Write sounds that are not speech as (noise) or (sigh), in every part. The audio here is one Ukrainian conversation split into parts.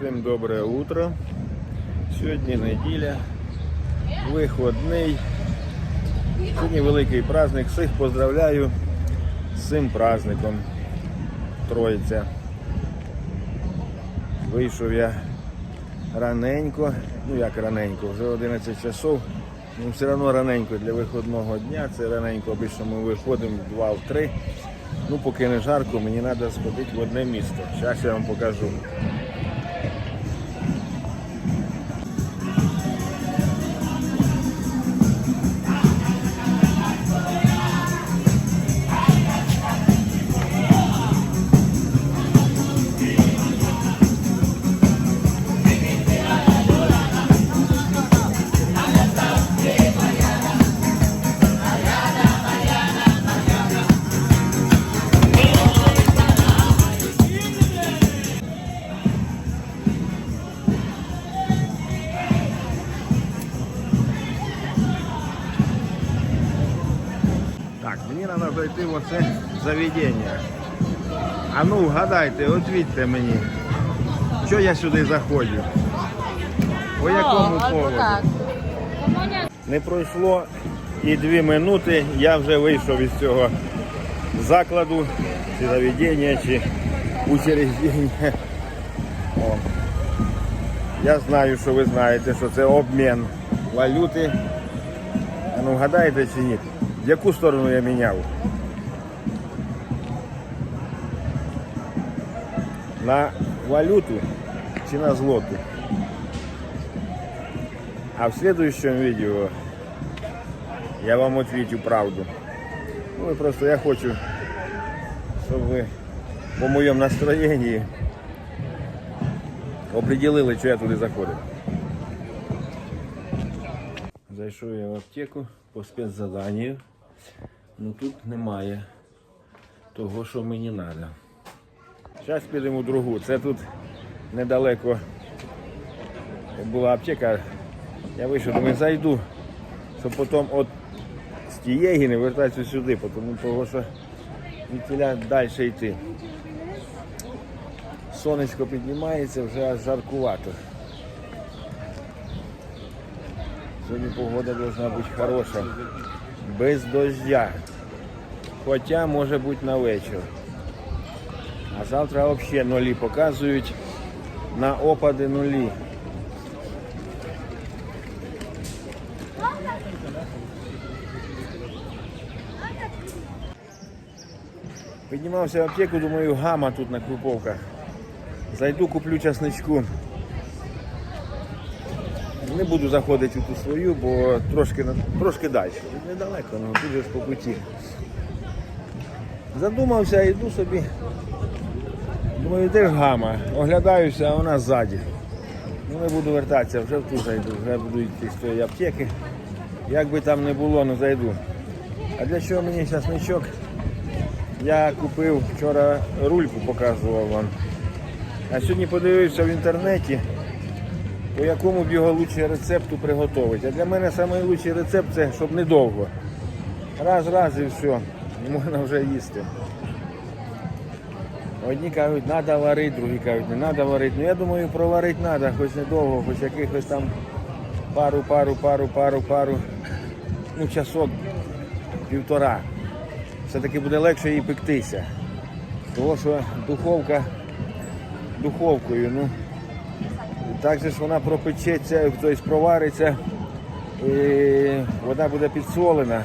Всім добре утро. Сьогодні неділя, виходний. Сьогодні великий праздник. Всіх поздравляю з цим праздником. Троїця. Вийшов я раненько, ну як раненько, вже 11 часов. Ну все одно раненько для виходного дня. Це раненько обично ми виходимо 2 в 3. Ну поки не жарко, мені треба сходити в одне місто. Зараз я вам покажу. Оце заведення. А ну вгадайте, отвідьте мені, що я сюди заходжу. По якому поводу? Не пройшло і дві минути, я вже вийшов із цього закладу, чи заведення, чи учреждення. О. Я знаю, що ви знаєте, що це обмін валюти. А ну вгадаєте чи ні? В яку сторону я міняв? На валюту чи на злоту? А в следующем видео я вам отвечу правду. Ну и просто я хочу, щоб ви по моєму настроєнні определили, що я туди заходив. Зайшов я в аптеку по спецзаданню. Ну тут немає того, що мені треба. Зараз підемо в другу. Це тут недалеко була аптека. Я вийшов, думаю, зайду, щоб потім от з тієї не вертатися сюди, тому що від далі йти. Сонечко піднімається, вже аж жаркувато. Сьогодні погода должна бути хороша, без дождя. Хоча може бути на вечір. А завтра взагалі нулі показують на опади нулі. Піднімався в аптеку, думаю, гама тут на круповках. Зайду, куплю часничку. Не буду заходити у ту свою, бо трошки, трошки далі. Недалеко, ну тут же ж по путі. Задумався, йду собі. Думаю, де ж гама? Оглядаюся, а вона ззаді. Ну не буду вертатися, вже в ту зайду, вже буду йти з тієї аптеки. Як би там не було, ну зайду. А для чого мені часничок? Я купив вчора рульку, показував вам. А сьогодні подивився в інтернеті, по якому б його лучше рецепту приготувати. А для мене найкращий рецепт це щоб недовго. Раз, раз і все. Можна вже їсти. Одні кажуть, треба варити, другі кажуть, не треба варити. Ну я думаю, проварити треба, хоч недовго, хоч якихось там пару, пару, пару, пару, пару, ну часок, півтора. Все-таки буде легше їй пектися. Тому що духовка духовкою, ну так же ж вона пропечеться, тобто провариться, і вона буде підсолена,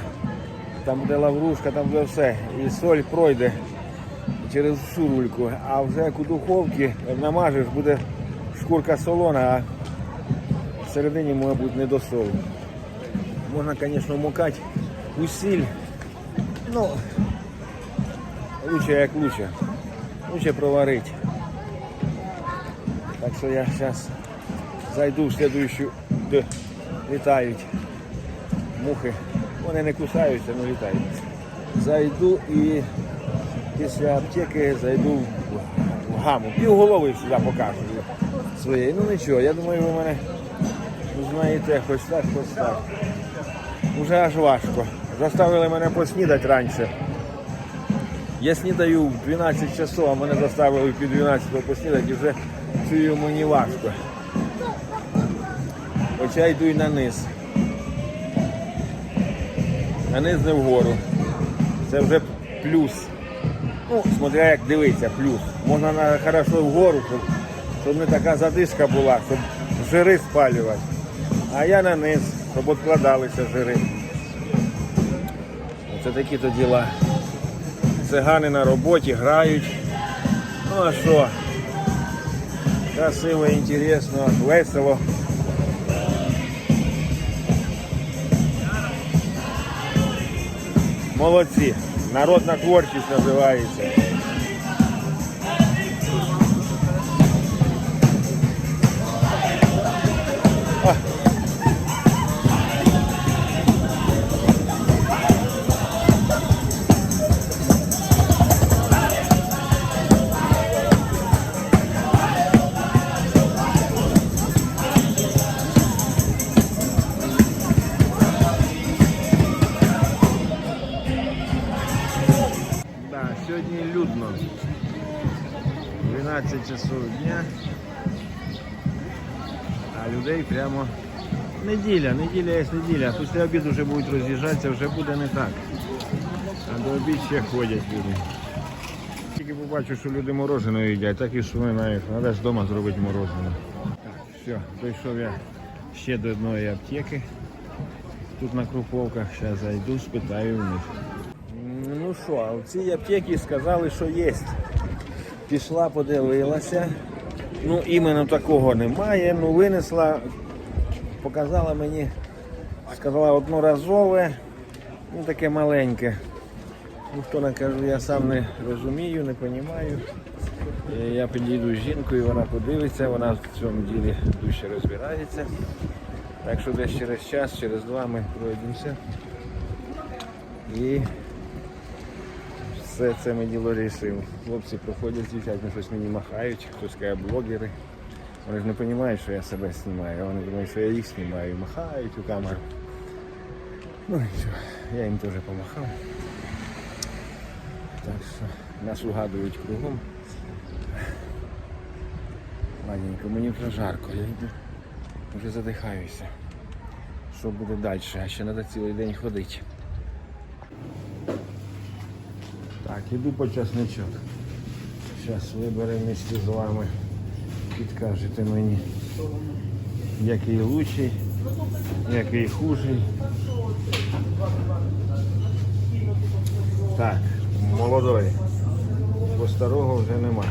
там буде лаврушка, там буде все. І соль пройде через всю рульку. А вже як у духовці як намажеш, буде шкурка солона, а всередині може бути не до солі. Можна, звісно, вмокати у сіль. Ну, лучше як лучше. Лучше проварити. Так що я зараз зайду в слідуючу, де літають мухи. Вони не кусаються, але літають. Зайду і після аптеки зайду в, гаму. Пів голови сюди покажу своєї. Ну нічого, я думаю, ви мене знаєте, хоч так, хоч так. Уже аж важко. Заставили мене поснідати раніше. Я снідаю в 12 часов, а мене заставили в пів 12 поснідати і вже йому не важко. Хоча йду й на низ. На низ не вгору. Це вже плюс. Ну, смотря як дивитися, плюс. Можна на хорошо вгору, щоб, щоб не така задишка була, щоб жири спалювати. А я на низ, щоб відкладалися жири. Оце такі то діла. Цигани на роботі грають. Ну а що? Красиво, інтересно, весело. Молодці. Народна творчість називається. Сьогодні людно. 12 часов дня. А людей прямо неділя, неділя є неділя. Після обіду вже будуть роз'їжджатися, вже буде не так. А до обід ще ходять люди. Тільки побачу, що люди мороженое їдять, так і вспоминаю. Треба ж вдома зробити морожене. Все, дійшов я ще до одної аптеки. Тут на Круповках. Зараз зайду, спитаю у них. Що, а в цій аптеці сказали, що є. Пішла, подивилася. Ну, іменно такого немає. Ну, винесла, показала мені, сказала одноразове, ну таке маленьке. Ну, хто накажу, я сам не розумію, не розумію. Я підійду з жінкою, вона подивиться, вона в цьому ділі дужче розбирається. Так що десь через час, через два ми пройдемося. І все це ми діло рішив. Хлопці проходять, дівчатні щось мені махають, хтось каже блогери. Вони ж не розуміють, що я себе знімаю, вони думають, що я їх знімаю, махають у камеру. Ну і що, я їм теж помахав. Так що нас угадують кругом. Ладненько, мені вже жарко, я йду, вже задихаюся. Що буде далі? А ще треба цілий день ходити. Так, іду по часничок. Зараз виберемо місці з вами. Підкажете мені, який лучший, який хужий. Так, молодой. Бо старого вже нема.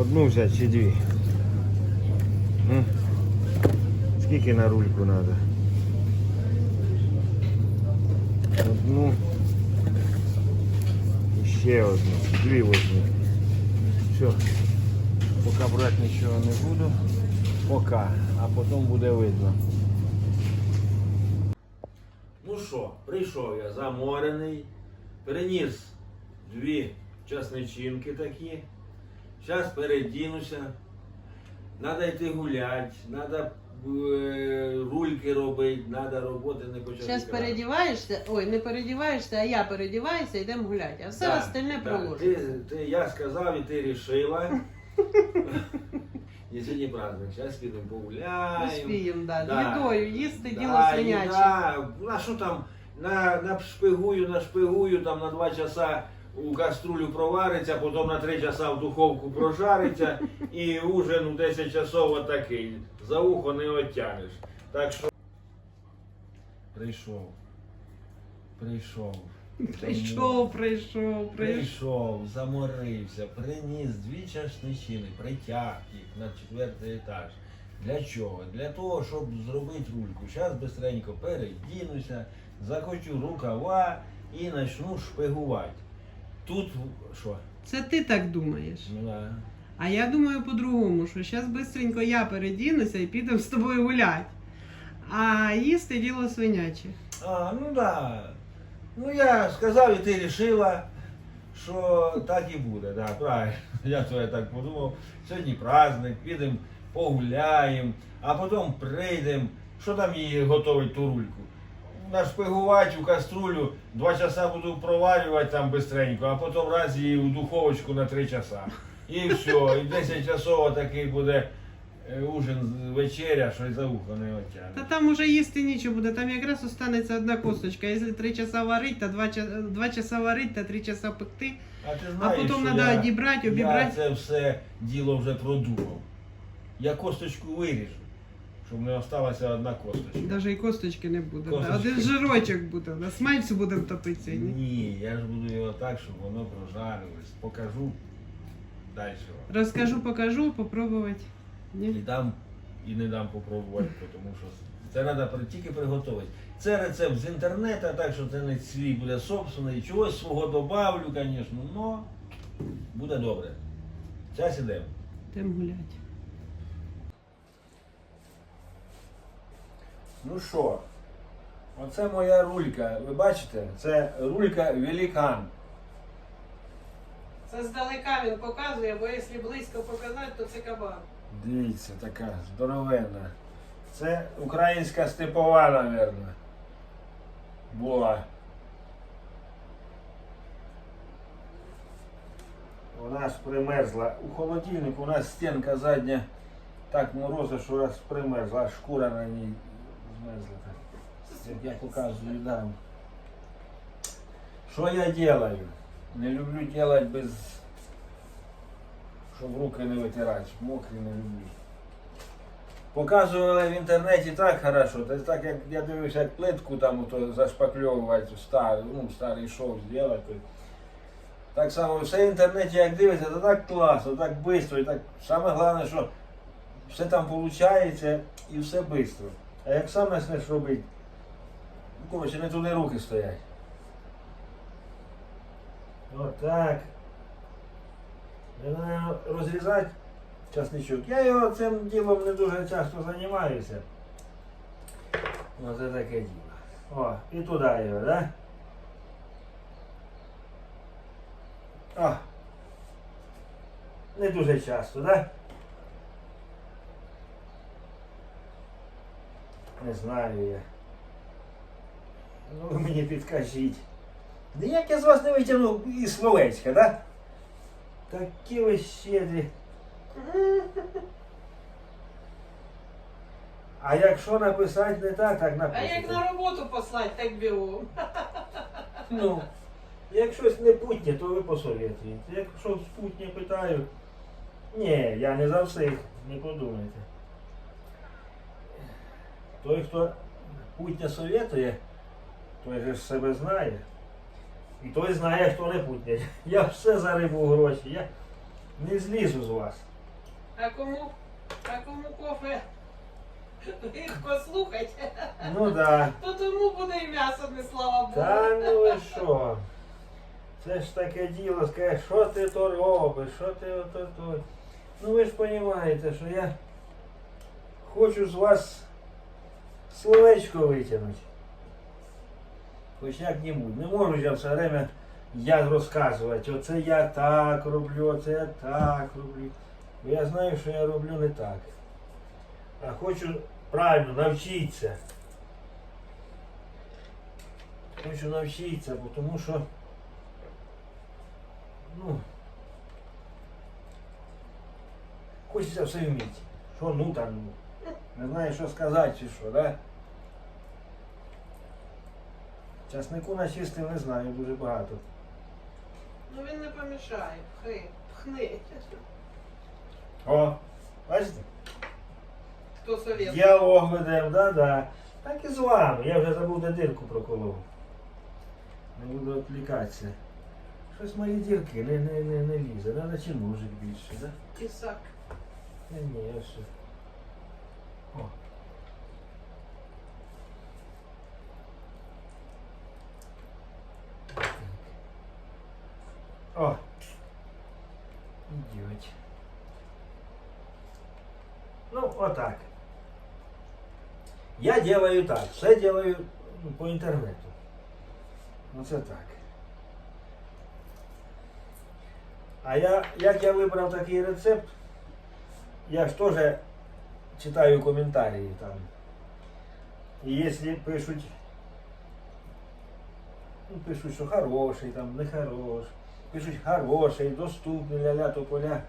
Одну взяти чи дві. Скільки на рульку треба? Одну. Ще одну. Дві возьму. Все. Поки брати нічого не буду. Поки. А потім буде видно. Ну що, прийшов я заморений, переніс дві часничинки такі. Зараз передінуся. Надо йти надо е, рульки робити, надо роботи не почати. Зараз передіваєшся, ой, не передіваєшся, а я передіваюся, йдемо гуляти. А все Да, остальне да. проложено. Ти, ти, я сказав і ти рішила. (laughs) І сьогодні праздник. Зараз підемо погуляємо. Успіємо, да. Да. Їдою їсти, Да, діло свиняче. їда. А що там, на, нашпигую, нашпигую, там на два часа у каструлю провариться, потім на три часа в духовку прожариться і ужин у 10 часов отакий. За ухо не оттянеш. Так що прийшов. Прийшов. Прийшов, прийшов, прийшов. Прийшов, заморився, приніс дві часничини, притяг їх на четвертий етаж. Для чого? Для того, щоб зробити рульку. Зараз бистренько передінуся, закочу рукава і почну шпигувати. Тут що? Це ти так думаєш. Ну, да. А я думаю по-другому, що зараз швидко я передінуся і підемо з тобою гуляти. А їсти діло свиняче. А, ну да. Ну я сказав, і ти рішила, що так і буде, да, правильно. (laughs) Я твоє так подумав. Сьогодні праздник, підемо погуляємо, а потім прийдемо. Що там її готовить ту рульку? Нашпигувати у каструлю, два часа буду проварювати там бистренько, а потім раз її у духовочку на три часа. І все, і 10 часов такий буде е, ужин вечеря, що й за ухо не Та там уже їсти нічого буде, там якраз останеться одна косточка. Якщо 3 часа варить, то 2, 2 часа варить, та 3 часа пекти. А ти А потім що треба я- одібрати, Я обібрати. це все діло вже продумав. Я косточку виріжу, щоб не осталася одна косточка. Навіть і косточки не буде. Косточки. Один жирочок буде. На смальцю будемо топити сьогодні. Ні, я ж буду його так, щоб воно прожарилось. Покажу далі. вам. Розкажу, покажу, попробувати. І дам, і не дам попробувати, тому що це треба тільки приготувати. Це рецепт з інтернету, так що це не свій буде собственний. Чогось свого добавлю, звісно, але буде добре. Зараз ідемо. Тим гулять. Ну що, оце моя рулька. Ви бачите? Це рулька великан. Це здалека він показує, бо якщо близько показати, то це кабан. Дивіться, така здоровенна. Це українська степова, мабуть. Була. Вона ж примерзла. У холодильнику у нас стінка задня так мороза, що аж примерзла, шкура на ній змерзла. Як я показую, да. Що я делаю? Не люблю делать без щоб руки не витирати, мокрі не люблю. Показували в інтернеті так хорошо, це так як я дивився, як плитку там ото зашпакльовувати старий, ну, старий шов зробити. Так само все в інтернеті, як дивиться, то так класно, так швидко, і так саме головне, що все там виходить і все швидко. А як саме знаєш робити, ну, коротше, не туди руки стоять. Отак. Треба розрізати часничок. Я його цим ділом не дуже часто займаюся. Оце таке діло. О, і туди його, да? О. Не дуже часто, да? Не знаю я. Ну ви мені підкажіть. Ніяк я з вас не витягнув із Словецька, да? Такі ви щедрі. А якщо написати не так, так А написати. як на роботу послати, так бігом. Ну, як щось не путнє, то ви посовітуєте. Якщо спутнє питаю, ні, я не за всіх, не подумайте. Той, хто путнє совєтує, той же себе знає. І той знає, хто не путнє. (laughs) Я все за рибу гроші. Я не злізу з вас. А кому, а кому кофе легко слухати, Ну да. (laughs) то тому буде і м'ясо, не слава Богу. Та ну ви що? Це ж таке діло, скаже, що ти то робиш, що ти ото то. Ну ви ж розумієте, що я хочу з вас словечко витягнути. Хоч як-небудь. Не можу я все время як розказувати, оце я так роблю, оце я так роблю. Я знаю, що я роблю не так. А хочу правильно навчитися. Хочу навчитися, бо тому що ну, хочеться все вміти. Що ну там, ну. Не знаю, що сказати чи що, да? Часнику начистив не знаю дуже багато. Ну він не помішає, пхи, пхни. О, бачите? Хто совєт? Діалог ведемо, да-да. Так і з вами. Я вже забув де дирку проколов. Не буду відвлікатися. Щось мої дірки не, не, не, не лізе. Надо чи ножик більше, да? Тісак. Ні, я все. О. Идет. Ну, вот так. Я делаю так. Все делаю ну, по интернету. Оце так. А я, як я вибрав такий рецепт, я ж теж читаю коментарі там. І якщо пишуть, ну, пишуть, що хороший, там, не хороший, пишуть хороший, доступний, ля-ля, тополя.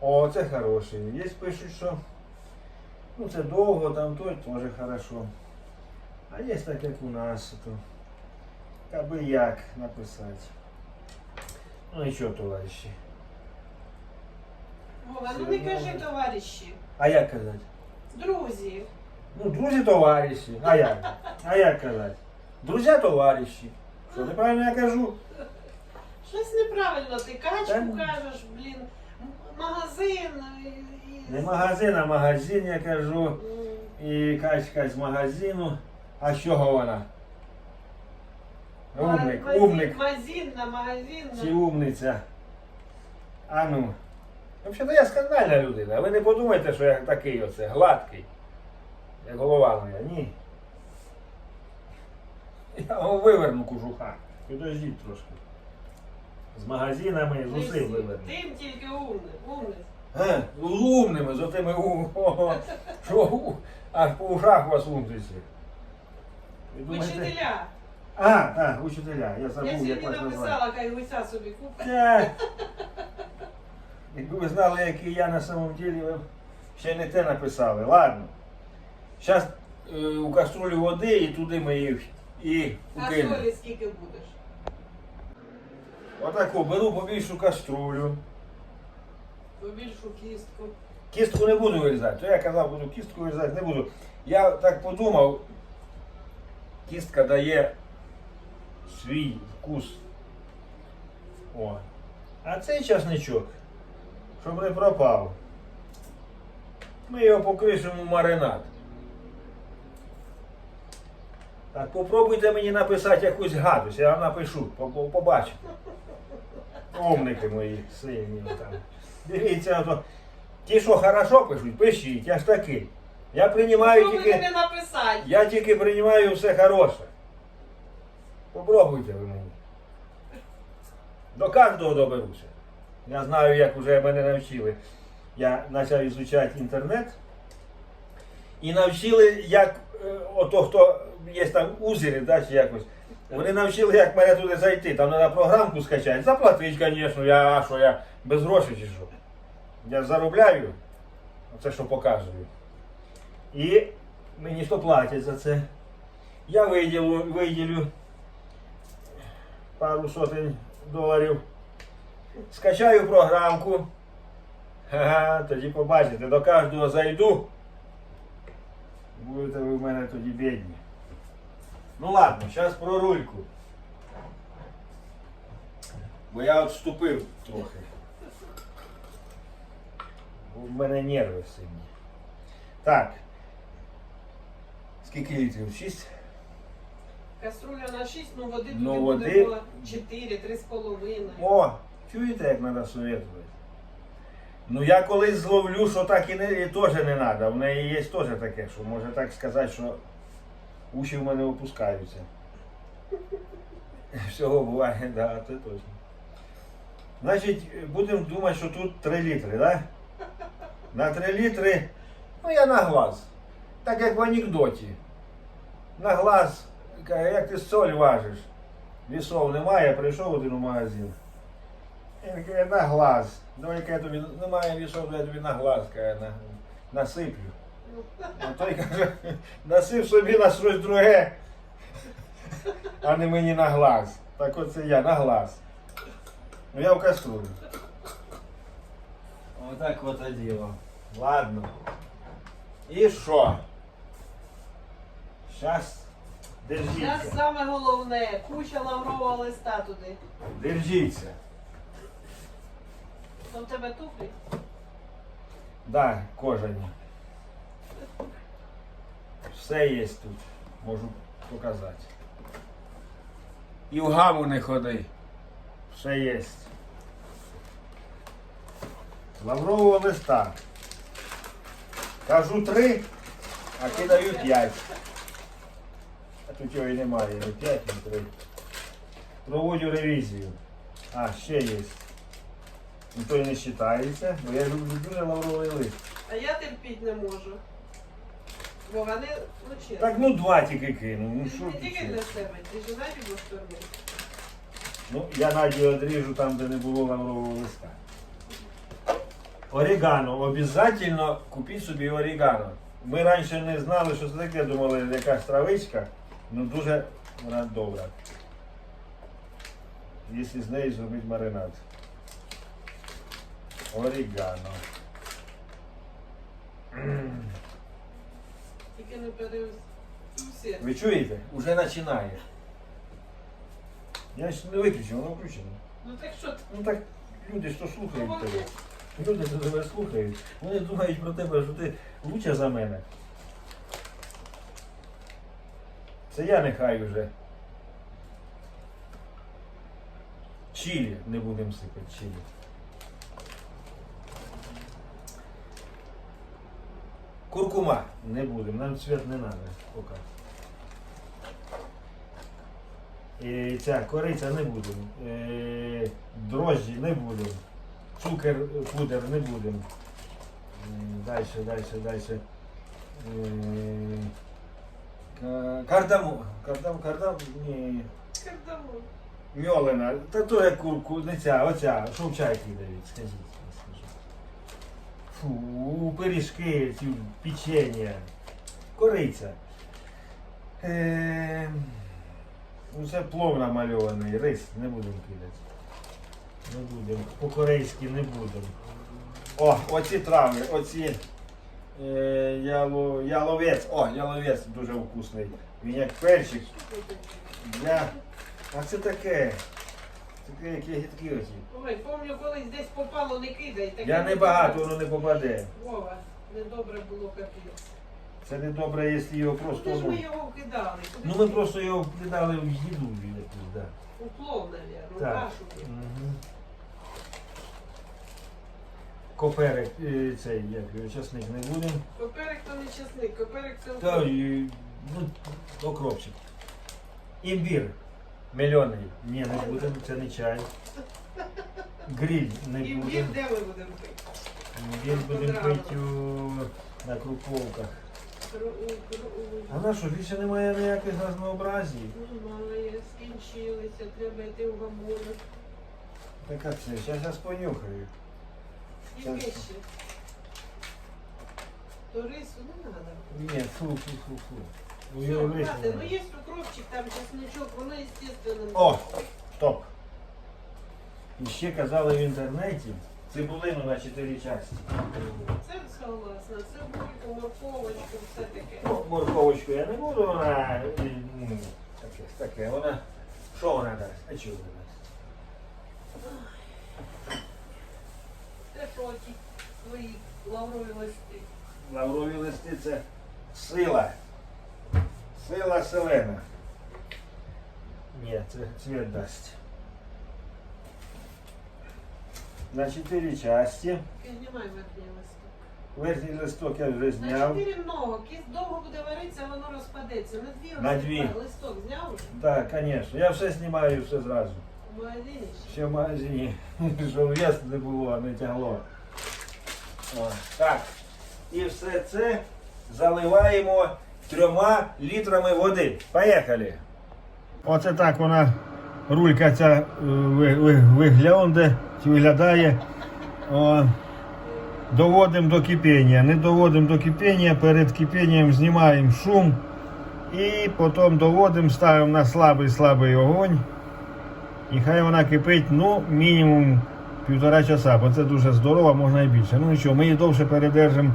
О, це хороший. Є пишуть, що ну це довго, там то теж хорошо. А є так, як у нас, то аби як написати. Ну і що, товариші? Вова, ну не кажи товариші. А як казати? Друзі. Ну, друзі товариші. А як? А як казати? Друзі товариші. Що неправильно (laughs) я кажу? Щось неправильно, ти качку кажеш, блін, м- магазин. і- і- Не магазин, а магазин я кажу. М, І качка з магазину. А з чого вона? Умник, магазин- умник. Магазин на магазин. Чи умниця? А ну. Взагалі я скандальна людина. Ви не подумайте, що я такий оце, гладкий. Як голова моя. Ні. Я вам виверну кожуха. Підождіть трошки. З магазинами, з усім всі. Тим тільки умний. умний. Е, з умними, з отими у. Що у- аж по ушах у вас. Ви думаєте? Учителя. А, так, учителя. Я Я забув, як сьогодні вас назвати. написала, хай гуся собі купить. Так. Якби ви знали, який я на самом деле, ви б ще не те написали. Ладно. Зараз у каструлю води і туди ми їх і А укинемо. солі скільки будеш? Отаку беру побільшу каструлю. Побільшу кістку. Кістку не буду вирізати. То я казав, буду кістку вирізати, не буду. Я так подумав, кістка дає свій вкус. О. А цей часничок, щоб не пропав. Ми його покришимо в маринад. Так попробуйте мені написати якусь гадость, я вам напишу, по- по- Умники мої сильні там. Дивіться, ото. Ті, що хорошо пишуть, пишіть, я ж такий. Я приймаю тільки. мене написати. Я тільки приймаю все хороше. Попробуйте ви мені. До кожного доберуся. Я знаю, як вже мене навчили. Я почав ізучати інтернет. І навчили, як ото хто є там узери, да, чи якось. Вони навчили, як мене туди зайти. Там треба програмку скачати. Заплатить, звісно, я а що я без грошей чи що. Я заробляю. Оце що показую. І мені що платять за це. Я виділю, виділю пару сотень доларів. Скачаю програмку. Ага, тоді побачите, до кожного зайду. Будете ви в мене тоді бідні. Ну ладно, зараз про рульку. Бо я відступив трохи. Бо в мене нерви сильні. Так. Скільки літрів? Шість? Каструля на 6, ну води Ну, туди води- буде було 4, 3,5. О, чуєте, як треба советувати? Ну я колись зловлю, що так і не і теж не треба. В неї є теж таке, що може так сказати, що уші в мене опускаються. (laughs) Всього буває, да, це точно. Значить, будемо думати, що тут 3 літри, да? На 3 літри, ну я на глаз. Так як в анекдоті. На глаз, як ти соль важиш. Вісов немає, прийшов один у магазин. Каже, на глаз. Давай я тобі немає вісов, я тобі на глаз каже, на, насиплю. А той каже, насип собі на щось друге, а не мені на глаз. Так оце я на глаз. Ну я в каструлю. Отак от діло. Ладно. І що? Щас Зараз держіться. саме головне, куча лаврового листа туди. Держіться. Там тебе туфлі? Да, кожані. Все є тут, можу показати. І в гаму не ходи. Все є. Лаврового листа. Кажу три, а кидаю п'ять. А тут його і немає, не п'ять, не три. Проводжу ревізію. А, ще є. Ну то і не вважається, бо я люблю дуже лавровий лист. А я терпіть не можу. Вова, не, ну чесно. Так ну два тільки кину. Ну Ти що не тільки для себе, ти ж знаєш, його сторони. Ну, я Наді одріжу там, де не було лаврового листа. Орігано. Обязательно купіть собі орігано. Ми раніше не знали, що це таке, думали, якась травичка, ну дуже вона добра. Якщо з неї зробити маринад. Орігано. Тільки не перевз. Ви чуєте? Уже починає. Я ж не виключив, воно включено. Ну так що ти? Ну так люди що слухають тебе. Люди що тебе слухають. Вони думають про тебе, що ти лучше за мене. Це я нехай вже. Чилі не будемо сипати чилі. Куркума не будемо, нам цвет не треба поки. І ця кориця не будемо. Е, дрожжі не будемо. Цукер, пудер не будемо. Далі, далі, далі. Кардамон. Кардам, кардам, ні. Кардамон. Мьолена. Та то як курку, не ця, оця, що в кидають, скажіть. Фу, пиріжки, ці печення. Кориця. Е, ну це плов намальований, рис не будемо кидати. Не будемо. По-корейськи не будемо. О, оці трави, оці е, яло, яловець. О, яловець дуже вкусний. Він як перчик. Для... А це таке. Гідкі оці. Ой, помню, колись десь попало, не кидай. таке Я не багато, воно не попаде. Вова, недобре було капець. Це не добре, якщо його просто. Куди ж ми Ну, його вкидали? Куди ну ж ми просто його кидали в їду якусь, да. У плов, навірно, Так. кашу. Мгм. Коперик, е, цей, як його, часник не будемо. Коперик то не чесник, коперик це Та, укроп. і, ну, окропчик. Імбір. Мільйонний. Ні, не будемо, це не чай. Гриль не І будемо. де ми будемо пити? Він будемо пити у- на круповках. Кру- у- кру- у- А на що, більше немає ніяких разнообразій? Немає, скінчилися, треба йти в гамони. Так а це, зараз я понюхаю. І Це- ще. То рису не треба. Ні, фу, фу, фу, фу. Ну, Все, висунули. Ну є укропчик, там чесночок, воно естественно. О, стоп. І ще казали в інтернеті цибулину на 4 частини. Це согласна, це бульку, морковочку, все таке. Ну, морковочку я не буду, вона е, ну, таке, таке, вона. Що вона дасть? А чого вона дасть? Це що ті свої лаврові листи. Лаврові листи це сила. Сила селена. Ні, це цвет дасть. На 4 часті. Піднімай верхній листок. Верхній листок я вже На зняв. чотири много. Кість довго буде варитися, воно розпадеться. На дві На листок- дві. листок зняв уже? Так, звісно. Я все знімаю все зразу. В магазині ще. Ще в магазині, щоб (laughs) вес не було, не тягло. О, так. І все це заливаємо трьома літрами води. Поїхали. Оце так вона, рулька ця е, ви- ви- виглянде, виглядає. О, доводимо до кипіння. Не доводимо до кипіння, перед кипінням знімаємо шум і потім доводимо, ставимо на слабий слабий огонь. І хай вона кипить, ну, мінімум півтора часа, бо це дуже здорово, можна і більше. Ну нічого, ми її довше передержимо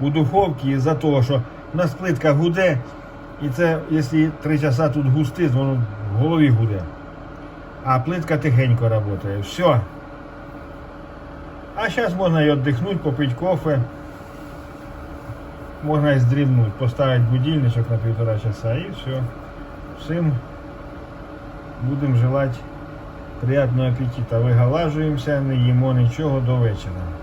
у духовці із-за того, що у нас плитка гуде, і це, якщо три часа тут густи, воно в голові гуде. А плитка тихенько працює. Все. А зараз можна і віддихнути, попити кофе. Можна і здрімнути, поставити будильничок на півтора часа і все. Всім будемо желати приятного апетита. Вигалажуємося, не їмо нічого до вечора.